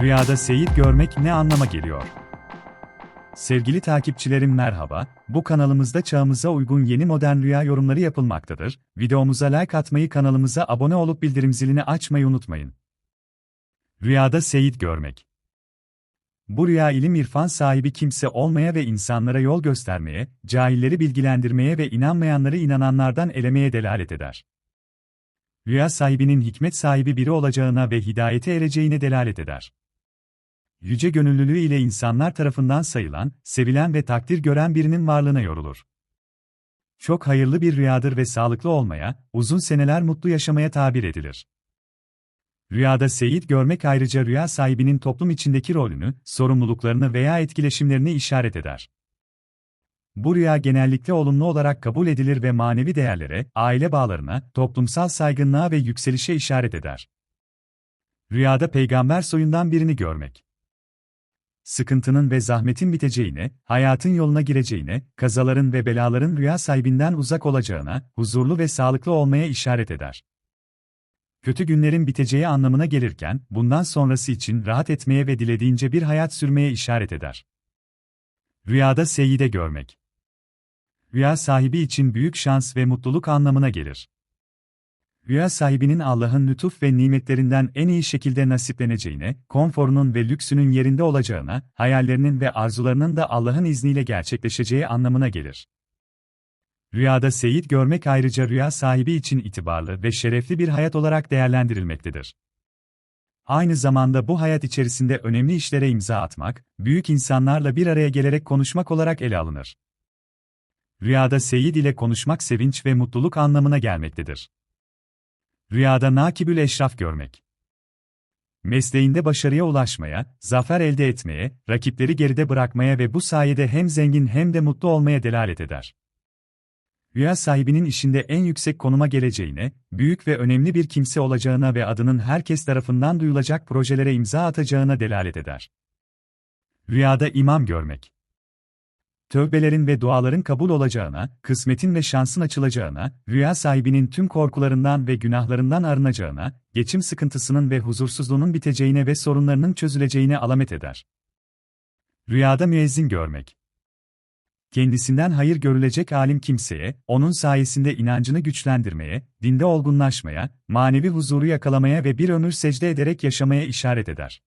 Rüyada seyit görmek ne anlama geliyor? Sevgili takipçilerim merhaba, bu kanalımızda çağımıza uygun yeni modern rüya yorumları yapılmaktadır. Videomuza like atmayı kanalımıza abone olup bildirim zilini açmayı unutmayın. Rüyada seyit görmek. Bu rüya ilim irfan sahibi kimse olmaya ve insanlara yol göstermeye, cahilleri bilgilendirmeye ve inanmayanları inananlardan elemeye delalet eder. Rüya sahibinin hikmet sahibi biri olacağına ve hidayete ereceğine delalet eder yüce gönüllülüğü ile insanlar tarafından sayılan, sevilen ve takdir gören birinin varlığına yorulur. Çok hayırlı bir rüyadır ve sağlıklı olmaya, uzun seneler mutlu yaşamaya tabir edilir. Rüyada seyit görmek ayrıca rüya sahibinin toplum içindeki rolünü, sorumluluklarını veya etkileşimlerini işaret eder. Bu rüya genellikle olumlu olarak kabul edilir ve manevi değerlere, aile bağlarına, toplumsal saygınlığa ve yükselişe işaret eder. Rüyada peygamber soyundan birini görmek sıkıntının ve zahmetin biteceğine, hayatın yoluna gireceğine, kazaların ve belaların rüya sahibinden uzak olacağına, huzurlu ve sağlıklı olmaya işaret eder. Kötü günlerin biteceği anlamına gelirken, bundan sonrası için rahat etmeye ve dilediğince bir hayat sürmeye işaret eder. Rüyada seyide görmek. Rüya sahibi için büyük şans ve mutluluk anlamına gelir rüya sahibinin Allah'ın lütuf ve nimetlerinden en iyi şekilde nasipleneceğine, konforunun ve lüksünün yerinde olacağına, hayallerinin ve arzularının da Allah'ın izniyle gerçekleşeceği anlamına gelir. Rüyada seyit görmek ayrıca rüya sahibi için itibarlı ve şerefli bir hayat olarak değerlendirilmektedir. Aynı zamanda bu hayat içerisinde önemli işlere imza atmak, büyük insanlarla bir araya gelerek konuşmak olarak ele alınır. Rüyada seyit ile konuşmak sevinç ve mutluluk anlamına gelmektedir. Rüyada nakibül eşraf görmek. Mesleğinde başarıya ulaşmaya, zafer elde etmeye, rakipleri geride bırakmaya ve bu sayede hem zengin hem de mutlu olmaya delalet eder. Rüya sahibinin işinde en yüksek konuma geleceğine, büyük ve önemli bir kimse olacağına ve adının herkes tarafından duyulacak projelere imza atacağına delalet eder. Rüyada imam görmek tövbelerin ve duaların kabul olacağına, kısmetin ve şansın açılacağına, rüya sahibinin tüm korkularından ve günahlarından arınacağına, geçim sıkıntısının ve huzursuzluğunun biteceğine ve sorunlarının çözüleceğine alamet eder. Rüyada müezzin görmek kendisinden hayır görülecek alim kimseye, onun sayesinde inancını güçlendirmeye, dinde olgunlaşmaya, manevi huzuru yakalamaya ve bir ömür secde ederek yaşamaya işaret eder.